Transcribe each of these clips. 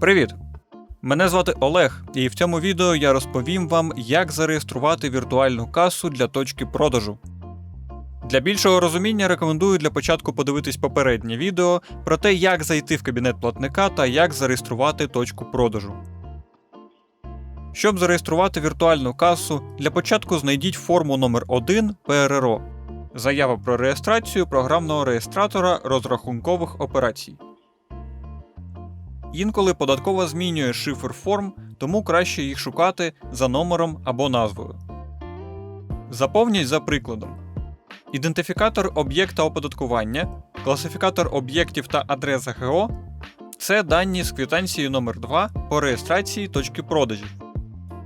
Привіт! Мене звати Олег, і в цьому відео я розповім вам, як зареєструвати віртуальну касу для точки продажу. Для більшого розуміння рекомендую для початку подивитись попереднє відео про те, як зайти в кабінет платника та як зареєструвати точку продажу. Щоб зареєструвати віртуальну касу, для початку знайдіть форму номер 1 ПРРО Заява про реєстрацію програмного реєстратора розрахункових операцій. Інколи податкова змінює шифр форм, тому краще їх шукати за номером або назвою. Заповніть за прикладом: ідентифікатор об'єкта оподаткування, класифікатор об'єктів та адреса ГО це дані з квитанції номер 2 по реєстрації точки продажів.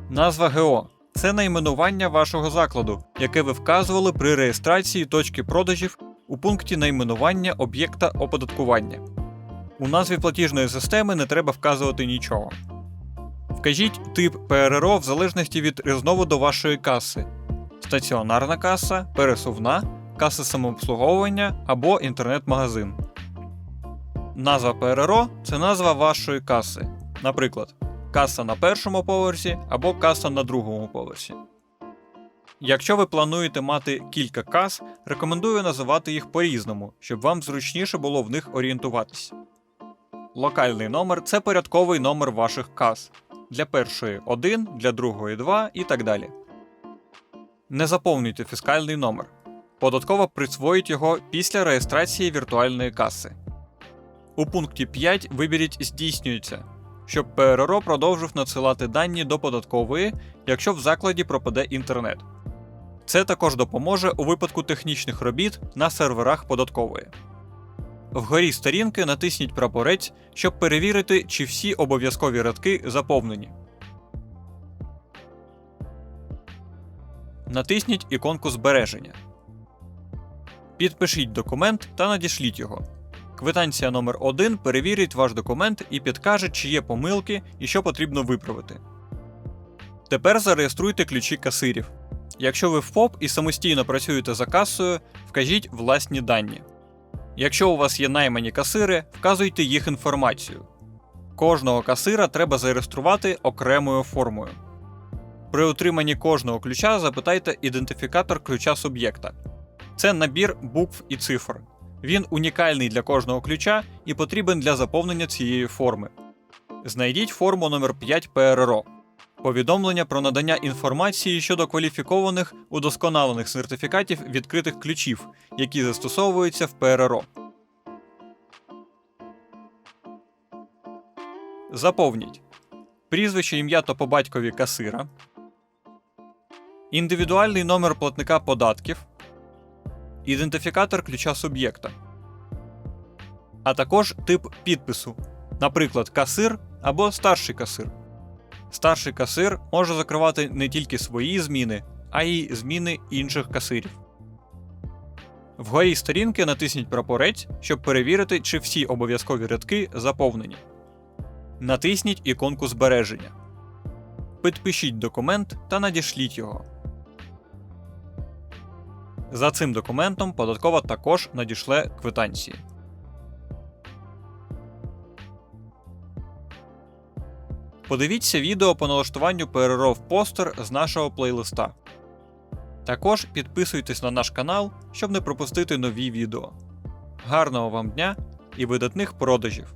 Назва ГО це найменування вашого закладу, яке ви вказували при реєстрації точки продажів у пункті найменування об'єкта оподаткування. У назві платіжної системи не треба вказувати нічого. Вкажіть тип ПРРО в залежності від різновиду вашої каси: стаціонарна каса, пересувна, каса самообслуговування або інтернет-магазин. Назва ПРРО це назва вашої каси. Наприклад, каса на першому поверсі або каса на другому поверсі. Якщо ви плануєте мати кілька кас, рекомендую називати їх по-різному, щоб вам зручніше було в них орієнтуватися. Локальний номер це порядковий номер ваших кас. Для першої 1, для другої 2 і так далі. Не заповнюйте фіскальний номер. Податкова присвоїть його після реєстрації віртуальної каси. У пункті 5 виберіть здійснюється, щоб ПРРО продовжив надсилати дані до податкової, якщо в закладі пропаде інтернет. Це також допоможе у випадку технічних робіт на серверах податкової. Вгорі сторінки натисніть прапорець, щоб перевірити, чи всі обов'язкові рядки заповнені. Натисніть іконку збереження. Підпишіть документ та надішліть його. Квитанція номер 1 перевірить ваш документ і підкаже, чи є помилки і що потрібно виправити. Тепер зареєструйте ключі касирів. Якщо ви в ФОП і самостійно працюєте за касою, вкажіть власні дані. Якщо у вас є наймані касири, вказуйте їх інформацію. Кожного касира треба зареєструвати окремою формою. При отриманні кожного ключа запитайте ідентифікатор ключа суб'єкта. Це набір букв і цифр. Він унікальний для кожного ключа і потрібен для заповнення цієї форми. Знайдіть форму номер 5 ПРРО. Повідомлення про надання інформації щодо кваліфікованих удосконалених сертифікатів відкритих ключів, які застосовуються в ПРРО. Заповніть. Прізвище ім'я та по батькові касира, індивідуальний номер платника податків, ідентифікатор ключа суб'єкта, а також тип підпису, наприклад, касир або старший касир. Старший касир може закривати не тільки свої зміни, а й зміни інших касирів. Вгорі сторінки натисніть прапорець, щоб перевірити, чи всі обов'язкові рядки заповнені. Натисніть іконку збереження. Підпишіть документ та надішліть його. За цим документом податкова також надішле квитанції. Подивіться відео по налаштуванню переров постер з нашого плейлиста. Також підписуйтесь на наш канал, щоб не пропустити нові відео. Гарного вам дня і видатних продажів!